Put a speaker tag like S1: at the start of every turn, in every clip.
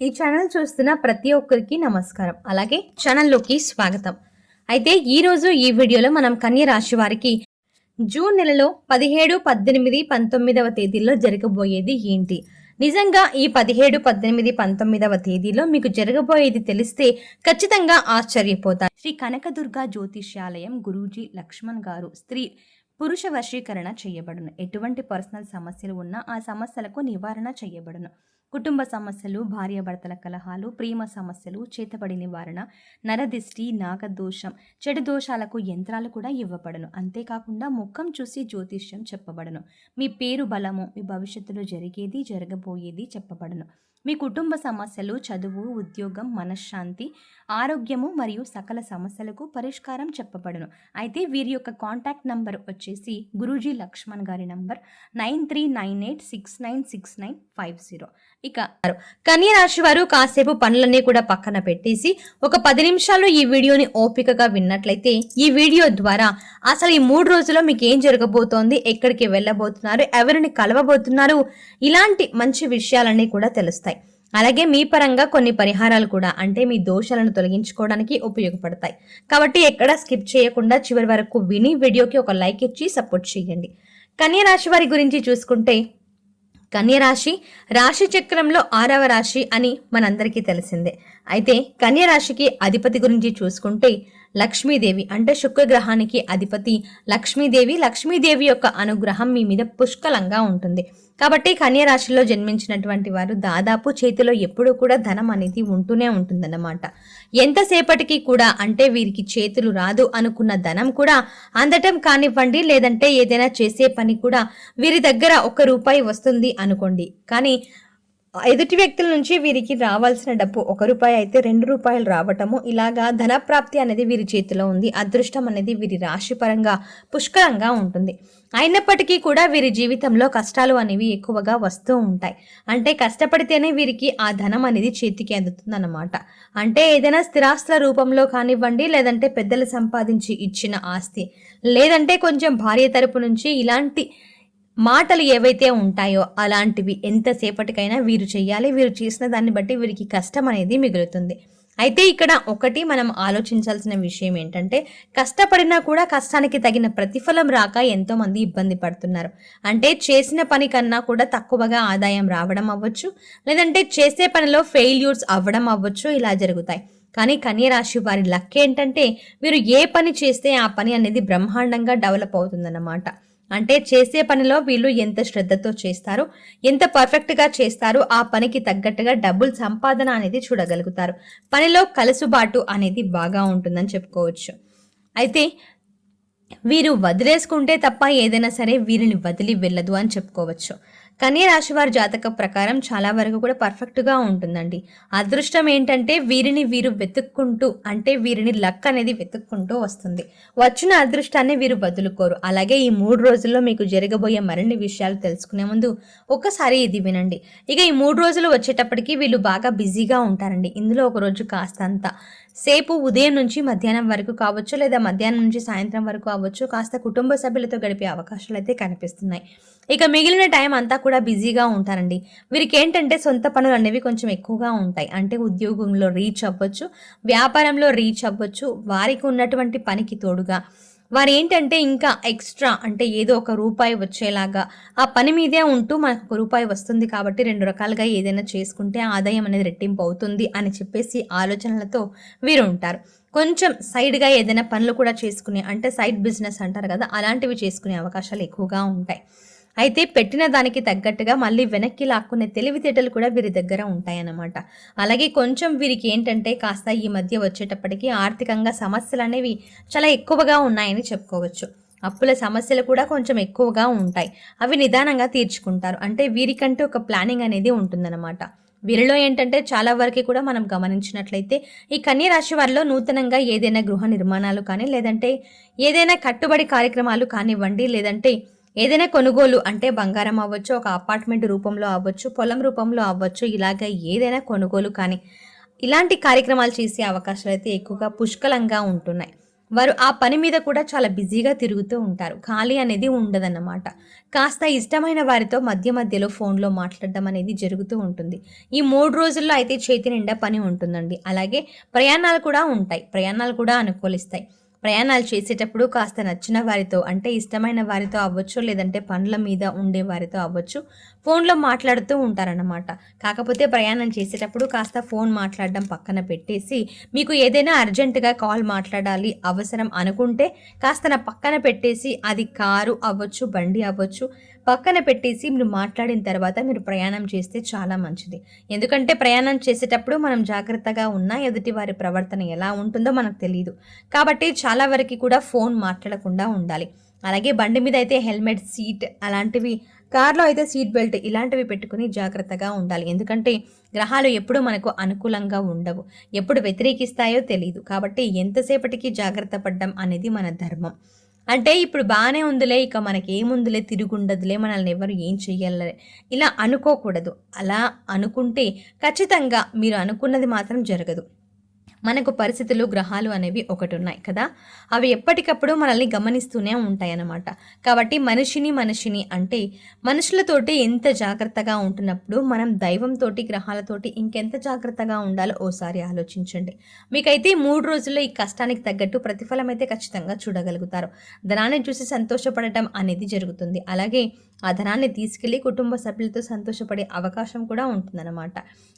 S1: ఈ ఛానల్ చూస్తున్న ప్రతి ఒక్కరికి నమస్కారం. అలాగే ఛానల్లోకి స్వాగతం. అయితే ఈరోజు ఈ వీడియోలో మనం కన్య రాశి వారికి జూన్ నెలలో పదిహేడు పద్దెనిమిది పంతొమ్మిదవ తేదీల్లో జరగబోయేది ఏంటి? నిజంగా ఈ పదిహేడు పద్దెనిమిది పంతొమ్మిదవ తేదీలో మీకు జరగబోయేది తెలిస్తే ఖచ్చితంగా ఆశ్చర్యపోతారు. శ్రీ కనకదుర్గ జ్యోతిష్యాలయం గురూజీ లక్ష్మణ్ గారు స్త్రీ పురుష వశీకరణ చేయబడును. ఎటువంటి పర్సనల్ సమస్యలు ఉన్నా ఆ సమస్యలకు నివారణ చేయబడును. కుటుంబ సమస్యలు భార్యాభర్తల కలహాలు ప్రేమ సమస్యలు చేతబడి నివారణ నరదిష్టి నాగదోషం చెడు దోషాలకు యంత్రాలు కూడా ఇవ్వబడను. అంతేకాకుండా ముఖం చూసి జ్యోతిష్యం చెప్పబడును. మీ పేరు బలము మీ భవిష్యత్తులో జరిగేది జరగబోయేది చెప్పబడును. మీ కుటుంబ సమస్యలు చదువు ఉద్యోగం మనశ్శాంతి ఆరోగ్యము మరియు సకల సమస్యలకు పరిష్కారం చెప్పబడును. అయితే వీరి యొక్క కాంటాక్ట్ నంబర్ వచ్చేసి గురూజీ లక్ష్మణ్ గారి number nine three nine eight six nine six nine five zero. ఇక కన్య రాశి వారు కాసేపు పనులన్నీ కూడా పక్కన పెట్టేసి ఒక పది నిమిషాలు ఈ వీడియోని ఓపికగా విన్నట్లయితే ఈ వీడియో ద్వారా అసలు ఈ మూడు రోజుల్లో మీకు ఏం జరగబోతోంది ఎక్కడికి వెళ్ళబోతున్నారు ఎవరిని కలవబోతున్నారు ఇలాంటి మంచి విషయాలన్నీ కూడా తెలుస్తాయి. అలాగే మీ పరంగా కొన్ని పరిహారాలు కూడా అంటే మీ దోషాలను తొలగించుకోవడానికి ఉపయోగపడతాయి. కాబట్టి ఎక్కడ స్కిప్ చేయకుండా చివరి వరకు విని వీడియోకి ఒక లైక్ ఇచ్చి సపోర్ట్ చేయండి. కన్యా రాశి వారి గురించి చూసుకుంటే కన్యరాశి రాశి చక్రంలో ఆరవ రాశి అని మనందరికీ తెలిసిందే. అయితే కన్యరాశికి అధిపతి గురించి చూసుకుంటే లక్ష్మీదేవి అంటే శుక్రగ్రహానికి అధిపతి. లక్ష్మీదేవి లక్ష్మీదేవి యొక్క అనుగ్రహం మీ మీద పుష్కలంగా ఉంటుంది. కాబట్టి కన్యరాశిలో జన్మించినటువంటి వారు దాదాపు చేతిలో ఎప్పుడూ కూడా ధనం అనేది ఉంటూనే ఉంటుందన్నమాట. ఎంతసేపటికి కూడా అంటే వీరికి చేతులు రాదు అనుకున్న ధనం కూడా అందటం కానివ్వండి లేదంటే ఏదైనా చేసే పని కూడా వీరి దగ్గర ఒక రూపాయి వస్తుంది అనుకోండి. కానీ ఎదుటి వ్యక్తుల నుంచి వీరికి రావాల్సిన డబ్బు ఒక రూపాయి అయితే రెండు రూపాయలు రావటము ఇలాగా ధనప్రాప్తి అనేది వీరి చేతిలో ఉంది. అదృష్టం అనేది వీరి రాశిపరంగా పుష్కలంగా ఉంటుంది. అయినప్పటికీ కూడా వీరి జీవితంలో కష్టాలు అనేవి ఎక్కువగా వస్తూ ఉంటాయి. అంటే కష్టపడితేనే వీరికి ఆ ధనం అనేది చేతికి అందుతుందన్నమాట. అంటే ఏదైనా స్థిరాస్తుల రూపంలో కానివ్వండి లేదంటే పెద్దలు సంపాదించి ఇచ్చిన ఆస్తి లేదంటే కొంచెం భార్య తరపు నుంచి ఇలాంటి మాటలు ఏవైతే ఉంటాయో అలాంటివి ఎంతసేపటికైనా వీరు చేయాలి వీరు చేసిన దాన్ని బట్టి వీరికి కష్టం అనేది మిగులుతుంది. అయితే ఇక్కడ ఒకటి మనం ఆలోచించాల్సిన విషయం ఏంటంటే కష్టపడినా కూడా కష్టానికి తగిన ప్రతిఫలం రాక ఎంతోమంది ఇబ్బంది పడుతున్నారు. అంటే చేసిన పని కన్నా కూడా తక్కువగా ఆదాయం రావడం అవ్వచ్చు లేదంటే చేసే పనిలో ఫెయిల్యూర్స్ అవ్వడం అవ్వచ్చు ఇలా జరుగుతాయి. కానీ కన్యరాశి వారి లక్ ఏంటంటే వీరు ఏ పని చేస్తే ఆ పని అనేది బ్రహ్మాండంగా డెవలప్ అవుతుందన్నమాట. అంటే చేసే పనిలో వీళ్ళు ఎంత శ్రద్ధతో చేస్తారు ఎంత పర్ఫెక్ట్గా చేస్తారో ఆ పనికి తగ్గట్టుగా డబ్బులు సంపాదన అనేది చూడగలుగుతారు. పనిలో కలుసుబాటు అనేది బాగా ఉంటుందని చెప్పుకోవచ్చు. అయితే వీరు వదిలేసుకుంటే తప్ప ఏదైనా సరే వీరిని వదిలి వెళ్ళదు అని చెప్పుకోవచ్చు. కన్యరాశి వారి జాతక ప్రకారం చాలా వరకు కూడా పర్ఫెక్ట్గా ఉంటుందండి. అదృష్టం ఏంటంటే వీరిని వీరు వెతుక్కుంటూ అంటే వీరిని లక్ అనేది వెతుక్కుంటూ వస్తుంది. వచ్చిన అదృష్టాన్ని వీరు వదులుకోరు. అలాగే ఈ మూడు రోజుల్లో మీకు జరగబోయే మరిన్ని విషయాలు తెలుసుకునే ముందు ఒకసారి ఇది వినండి. ఇక ఈ మూడు రోజులు వచ్చేటప్పటికి వీళ్ళు బాగా బిజీగా ఉంటారండి. ఇందులో ఒక రోజు కాస్తంత సేపు ఉదయం నుంచి మధ్యాహ్నం వరకు కావచ్చు లేదా మధ్యాహ్నం నుంచి సాయంత్రం వరకు కావచ్చు కాస్త కుటుంబ సభ్యులతో గడిపే అవకాశాలు అయితే కనిపిస్తున్నాయి. ఇక మిగిలిన టైం అంతా కూడా బిజీగా ఉంటారండి. వీరికి ఏంటంటే సొంత పనులు అనేవి కొంచెం ఎక్కువగా ఉంటాయి. అంటే ఉద్యోగంలో రీచ్ అవ్వచ్చు వ్యాపారంలో రీచ్ అవ్వచ్చు వారికి ఉన్నటువంటి పనికి తోడుగా. వారు ఏంటంటే ఇంకా ఎక్స్ట్రా అంటే ఏదో ఒక రూపాయి వచ్చేలాగా ఆ పని మీదే ఉంటూ మనకు ఒక రూపాయి వస్తుంది కాబట్టి రెండు రకాలుగా ఏదైనా చేసుకుంటే ఆదాయం అనేది రెట్టింపు అవుతుంది అని చెప్పేసి ఆలోచనలతో వీరు ఉంటారు కొంచెం సైడ్గా ఏదైనా పనులు కూడా చేసుకునే అంటే సైడ్ బిజినెస్ అంటారు కదా అలాంటివి చేసుకునే అవకాశాలు ఎక్కువగా ఉంటాయి. అయితే పెట్టిన దానికి తగ్గట్టుగా మళ్ళీ వెనక్కి లాక్కునే తెలివితేటలు కూడా వీరి దగ్గర ఉంటాయన్నమాట. అలాగే కొంచెం వీరికి ఏంటంటే కాస్త ఈ మధ్య వచ్చేటప్పటికి ఆర్థికంగా సమస్యలు అనేవి చాలా ఎక్కువగా ఉన్నాయని చెప్పుకోవచ్చు. అప్పుల సమస్యలు కూడా కొంచెం ఎక్కువగా ఉంటాయి. అవి నిదానంగా తీర్చుకుంటారు. అంటే వీరికంటే ఒక ప్లానింగ్ అనేది ఉంటుందన్నమాట. వీరిలో ఏంటంటే చాలా వరకు కూడా మనం గమనించినట్లయితే ఈ కన్యరాశి వారిలో నూతనంగా ఏదైనా గృహ నిర్మాణాలు కానీ లేదంటే ఏదైనా కట్టుబడి కార్యక్రమాలు కానివ్వండి లేదంటే ఏదైనా కొనుగోలు అంటే బంగారం అవ్వచ్చు ఒక అపార్ట్మెంట్ రూపంలో అవ్వచ్చు పొలం రూపంలో అవ్వచ్చు ఇలాగ ఏదైనా కొనుగోలు కానీ ఇలాంటి కార్యక్రమాలు చేసే అవకాశాలు అయితే ఎక్కువగా పుష్కలంగా ఉంటున్నాయి. వారు ఆ పని మీద కూడా చాలా బిజీగా తిరుగుతూ ఉంటారు. ఖాళీ అనేది ఉండదన్నమాట. కాస్త ఇష్టమైన వారితో మధ్య మధ్యలో ఫోన్లో మాట్లాడడం అనేది జరుగుతూ ఉంటుంది. ఈ మూడు రోజుల్లో అయితే చేతి నిండా పని ఉంటుందండి. అలాగే ప్రయాణాలు కూడా ఉంటాయి. ప్రయాణాలు కూడా అనుకూలిస్తాయి. ప్రయాణాలు చేసేటప్పుడు కాస్త నచ్చిన వారితో అంటే ఇష్టమైన వారితో అవ్వచ్చు లేదంటే పండ్ల మీద ఉండే వారితో అవ్వచ్చు. ఫోన్లో మాట్లాడుతూ ఉంటారన్నమాట. కాకపోతే ప్రయాణం చేసేటప్పుడు కాస్త ఫోన్ మాట్లాడడం పక్కన పెట్టేసి మీకు ఏదైనా అర్జెంటుగా కాల్ మాట్లాడాలి అవసరం అనుకుంటే కాస్త నా పక్కన పెట్టేసి అది కారు అవ్వచ్చు బండి అవ్వచ్చు పక్కన పెట్టేసి మీరు మాట్లాడిన తర్వాత మీరు ప్రయాణం చేస్తే చాలా మంచిది. ఎందుకంటే ప్రయాణం చేసేటప్పుడు మనం జాగ్రత్తగా ఉన్నా ఎదుటి వారి ప్రవర్తన ఎలా ఉంటుందో మనకు తెలియదు కాబట్టి చాలా వరకు కూడా ఫోన్ మాట్లాడకుండా ఉండాలి. అలాగే బండి మీద అయితే హెల్మెట్ సీట్ అలాంటివి కార్లో అయితే సీట్ బెల్ట్ ఇలాంటివి పెట్టుకుని జాగ్రత్తగా ఉండాలి. ఎందుకంటే గ్రహాలు ఎప్పుడు మనకు అనుకూలంగా ఉండవు. ఎప్పుడు వ్యతిరేకిస్తాయో తెలియదు కాబట్టి ఎంతసేపటికి జాగ్రత్త పడడం అనేది మన ధర్మం. అంటే ఇప్పుడు బాగానే ఉందిలే ఇక మనకి ఏముందిలే తిరుగుండదులే మనల్ని ఎవరు ఏం చెయ్యాలి. ఇలా అనుకోకూడదు. అలా అనుకుంటే ఖచ్చితంగా మీరు అనుకున్నది మాత్రం జరగదు. మనకు పరిస్థితులు గ్రహాలు అనేవి ఒకటి ఉన్నాయి కదా? అవి ఎప్పటికప్పుడు మనల్ని గమనిస్తూనే ఉంటాయి అన్నమాట కాబట్టి మనిషిని మనిషిని అంటే మనుషులతోటి ఎంత జాగ్రత్తగా ఉంటున్నప్పుడు మనం దైవంతోటి గ్రహాలతోటి ఇంకెంత జాగ్రత్తగా ఉండాలో ఓసారి ఆలోచించండి. మీకైతే మూడు రోజుల్లో ఈ కష్టానికి తగ్గట్టు ప్రతిఫలం అయితే ఖచ్చితంగా చూడగలుగుతారు. ధనాన్ని చూసి సంతోషపడటం అనేది జరుగుతుంది. అలాగే ఆ ధనాన్ని తీసుకెళ్ళి కుటుంబ సభ్యులతో సంతోషపడే అవకాశం కూడా ఉంటుందన్నమాట.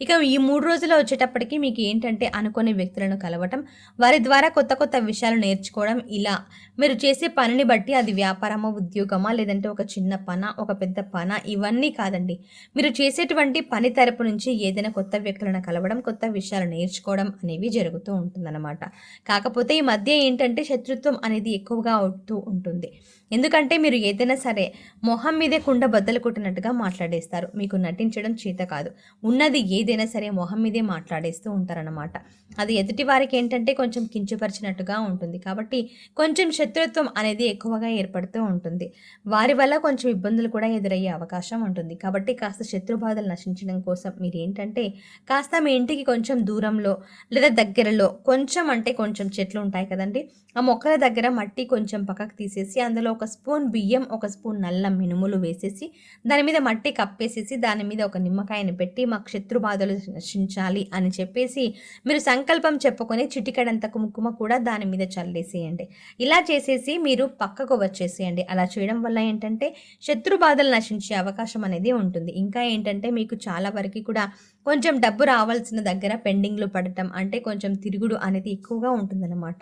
S1: ఇక ఈ మూడు రోజుల్లో వచ్చేటప్పటికి మీకు ఏంటంటే అనుకునే వ్యక్తులను కలవటం వారి ద్వారా కొత్త కొత్త విషయాలు నేర్చుకోవడం ఇలా. మీరు చేసే పనిని బట్టి అది వ్యాపారమా ఉద్యోగమా లేదంటే ఒక చిన్న పన ఒక పెద్ద పన ఇవన్నీ కాదండి. మీరు చేసేటువంటి పని తరపు నుంచి ఏదైనా కొత్త వ్యక్తులను కలవడం కొత్త విషయాలు నేర్చుకోవడం అనేవి జరుగుతూ ఉంటుందన్నమాట. కాకపోతే ఈ మధ్య ఏంటంటే శత్రుత్వం అనేది ఎక్కువగా అవుతూ ఉంటుంది. ఎందుకంటే మీరు ఏదైనా సరే మొహం మీదే కుండ బద్దలు కొట్టినట్టుగా మాట్లాడేస్తారు. మీకు నటించడం చేత కాదు. ఉన్నది ఏదైనా సరే మొహం మీదే మాట్లాడేస్తూ ఉంటారన్నమాట. అది ఎదుటి వారికి ఏంటంటే కొంచెం కించపరిచినట్టుగా ఉంటుంది. కాబట్టి కొంచెం శత్రుత్వం అనేది ఎక్కువగా ఏర్పడుతూ ఉంటుంది. వారి వల్ల కొంచెం ఇబ్బందులు కూడా ఎదురయ్యే అవకాశం ఉంటుంది. కాబట్టి కాస్త శత్రు బాధలు నశించడం కోసం మీరు ఏంటంటే కాస్త మీ ఇంటికి కొంచెం దూరంలో లేదా దగ్గరలో కొంచెం అంటే కొంచెం చెట్లు ఉంటాయి కదండి. ఆ మొక్కల దగ్గర మట్టి కొంచెం పక్కకు తీసేసి అందులో ఒక స్పూన్ బియ్యం ఒక స్పూన్ నల్ల మినుములు వేసేసి దాని మీద మట్టి కప్పేసేసి దాని మీద ఒక నిమ్మకాయని పెట్టి మాకు శత్రు బాధలు నశించాలి అని చెప్పేసి మీరు సంకల్ప చెప్పుకొని చిటికడంత కుంకుమ కూడా దాని మీద చల్లేసేయండి. ఇలా చేసేసి మీరు పక్కకు వచ్చేసేయండి. అలా చేయడం వల్ల ఏంటంటే శత్రు బాధలు నశించే అవకాశం అనేది ఉంటుంది. ఇంకా ఏంటంటే మీకు చాలా వరకు కూడా కొంచెం డబ్బు రావాల్సిన దగ్గర పెండింగ్లు పడటం అంటే కొంచెం తిరుగుడు అనేది ఎక్కువగా ఉంటుందన్నమాట.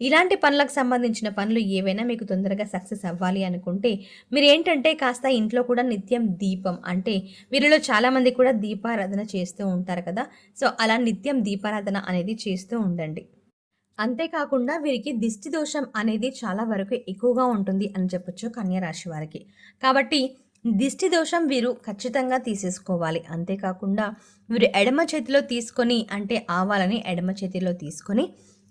S1: ఇలాంటి పనులకు సంబంధించిన పనులు ఏవైనా మీకు తొందరగా సక్సెస్ అవ్వాలి అనుకుంటే మీరు ఏంటంటే కాస్త ఇంట్లో కూడా నిత్యం దీపం అంటే వీరిలో చాలామంది కూడా దీపారాధన చేస్తూ ఉంటారు కదా. సో అలా నిత్యం దీపారాధన అనేది చేస్తూ ఉండండి. అంతేకాకుండా వీరికి దిష్టి దోషం అనేది చాలా వరకు ఎక్కువగా ఉంటుంది అని చెప్పొచ్చు కన్యా రాశి వారికి. కాబట్టి దిష్టి దోషం వీరు ఖచ్చితంగా తీసేసుకోవాలి. అంతేకాకుండా వీరు ఎడమ చేతిలో తీసుకొని అంటే ఆవాలని ఎడమ చేతిలో తీసుకొని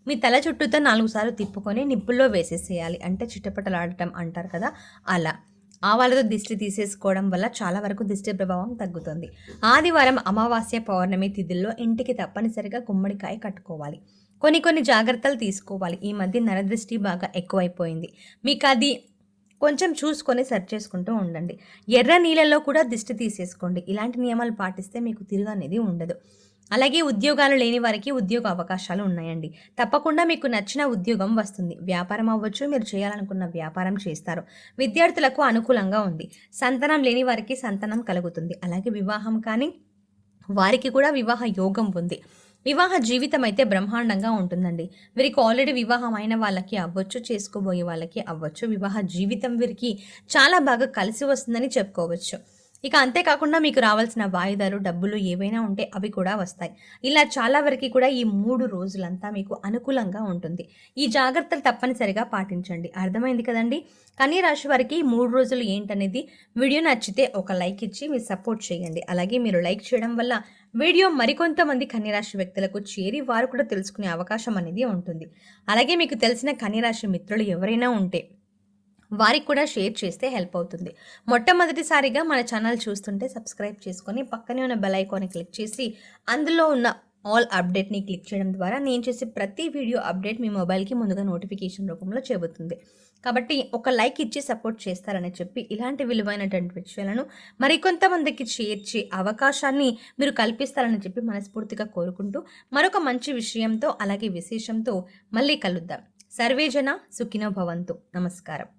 S1: మీ తల చుట్టూతో నాలుగు సార్లు తిప్పుకొని నిప్పుల్లో వేసేసేయాలి. అంటే చిట్టపటలాడటం అంటారు కదా అలా. ఆవాలతో దిష్టి తీసేసుకోవడం వల్ల చాలా వరకు దిష్టి ప్రభావం తగ్గుతుంది. ఆదివారం అమావాస్య పౌర్ణమి తిథుల్లో ఇంటికి తప్పనిసరిగా గుమ్మడికాయ కట్టుకోవాలి. కొన్ని కొన్ని జాగ్రత్తలు తీసుకోవాలి. ఈ మధ్య నరదృష్టి బాగా ఎక్కువైపోయింది. మీకు అది కొంచెం చూసుకొని సెర్చ్ చేసుకుంటూ ఉండండి. ఎర్ర నీళ్ళల్లో కూడా దిష్టి తీసేసుకోండి. ఇలాంటి నియమాలు పాటిస్తే మీకు తిరుగు అనేది ఉండదు. అలాగే ఉద్యోగాలు లేని వారికి ఉద్యోగ అవకాశాలు ఉన్నాయండి. తప్పకుండా మీకు నచ్చిన ఉద్యోగం వస్తుంది. వ్యాపారం అవ్వచ్చు మీరు చేయాలనుకున్న వ్యాపారం చేస్తారు. విద్యార్థులకు అనుకూలంగా ఉంది. సంతానం లేని వారికి సంతానం కలుగుతుంది. అలాగే వివాహం కానీ వారికి కూడా వివాహ యోగం ఉంది. వివాహ జీవితం అయితే బ్రహ్మాండంగా ఉంటుందండి. వీరికి ఆల్రెడీ వివాహం అయిన వాళ్ళకి అవ్వచ్చు చేసుకోబోయే వాళ్ళకి అవ్వచ్చు. వివాహ జీవితం వీరికి చాలా బాగా కలిసి వస్తుందని చెప్పుకోవచ్చు. ఇక అంతేకాకుండా మీకు రావాల్సిన వాయిదాలు డబ్బులు ఏవైనా ఉంటే అవి కూడా వస్తాయి. ఇలా చాలా వరకు కూడా ఈ మూడు రోజులంతా మీకు అనుకూలంగా ఉంటుంది. ఈ జాగ్రత్తలు తప్పనిసరిగా పాటించండి. అర్థమైంది కదండి? కన్య రాశి వారికి ఈ మూడు రోజులు ఏంటనేది వీడియో నచ్చితే ఒక లైక్ ఇచ్చి మీరు సపోర్ట్ చేయండి. అలాగే మీరు లైక్ చేయడం వల్ల వీడియో మరికొంతమంది కన్యరాశి వ్యక్తులకు చేరి వారు కూడా తెలుసుకునే అవకాశం అనేది ఉంటుంది. అలాగే మీకు తెలిసిన కన్యరాశి మిత్రులు ఎవరైనా ఉంటే వారికి కూడా షేర్ చేస్తే హెల్ప్ అవుతుంది. మొట్టమొదటిసారిగా మన ఛానల్ చూస్తుంటే సబ్స్క్రైబ్ చేసుకొని పక్కనే ఉన్న బెల్ ఐకాన్ని క్లిక్ చేసి అందులో ఉన్న ఆల్ అప్డేట్ని క్లిక్ చేయడం ద్వారా నేను చేసే ప్రతి వీడియో అప్డేట్ మీ మొబైల్కి ముందుగా నోటిఫికేషన్ రూపంలో చెబుతుంది. కాబట్టి ఒక లైక్ ఇచ్చి సపోర్ట్ చేస్తారని చెప్పి ఇలాంటి విలువైనటువంటి విషయాలను మరికొంతమందికి చేర్చే అవకాశాన్ని మీరు కల్పిస్తారని చెప్పి మనస్ఫూర్తిగా కోరుకుంటూ మరొక మంచి విషయంతో అలాగే విశేషంతో మళ్ళీ కలుద్దాం. సర్వేజన సుఖినో భవంతు. నమస్కారం.